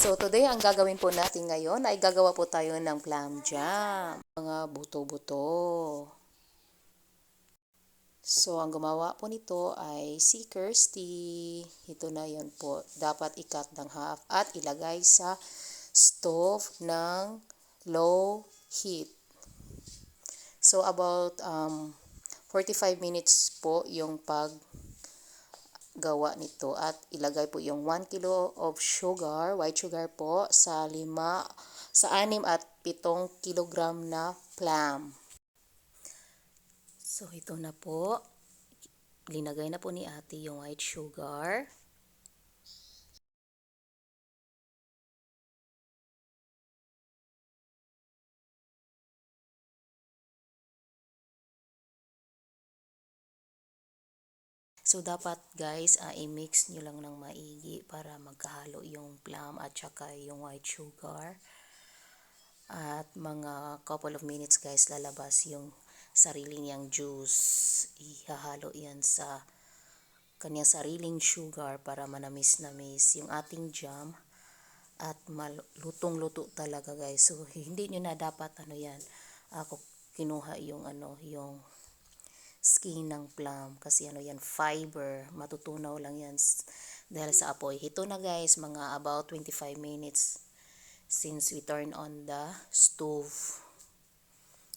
So today ang gagawin po natin ngayon ay gagawa po tayo ng plum jam. Mga buto-buto. So ang gumawa po nito ay si Kirsty. Ito na yon po. Dapat ikat ng half at ilagay sa stove ng low heat. So about um, 45 minutes po yung pag gawa nito at ilagay po yung 1 kilo of sugar, white sugar po sa 5 sa 6 at 7 kilogram na plum. So ito na po. Linagay na po ni ate yung white sugar. So, dapat guys, uh, i-mix nyo lang ng maigi para magkahalo yung plum at saka yung white sugar. At mga couple of minutes guys, lalabas yung sarili niyang juice. Ihahalo yan sa kanyang sariling sugar para manamis-namis yung ating jam. At lutong-luto talaga guys. So, hindi nyo na dapat ano yan. Ako kinuha yung ano, yung skin ng plum. Kasi ano yan fiber. Matutunaw lang yan dahil sa apoy. Ito na guys mga about 25 minutes since we turn on the stove.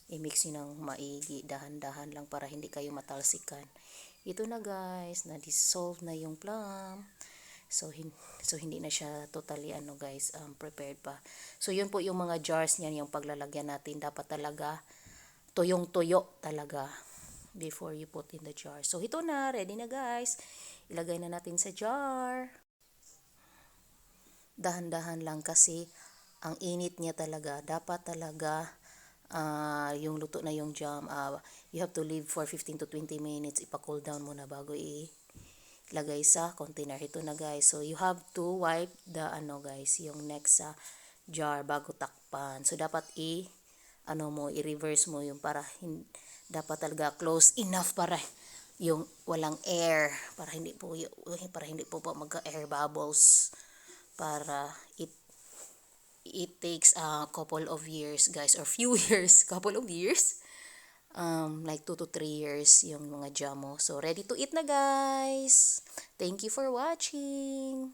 I-mix nyo ng maigi. Dahan-dahan lang para hindi kayo matalsikan. Ito na guys na dissolve na yung plum. So, hin so hindi na siya totally ano guys um, prepared pa. So yun po yung mga jars niyan yung paglalagyan natin. Dapat talaga tuyong tuyo talaga before you put in the jar. So, ito na. Ready na guys. Ilagay na natin sa jar. Dahan-dahan lang kasi ang init niya talaga. Dapat talaga uh, yung luto na yung jam. Uh, you have to leave for 15 to 20 minutes. Ipa-cool down muna bago i lagay sa container. Ito na guys. So, you have to wipe the ano guys, yung next sa jar bago takpan. So, dapat i ano mo, i-reverse mo yung para hindi dapat talaga close enough para yung walang air para hindi po para hindi po, po magka-air bubbles para it it takes a couple of years guys or few years couple of years um, like 2 to 3 years yung mga jamo. So ready to eat na guys! Thank you for watching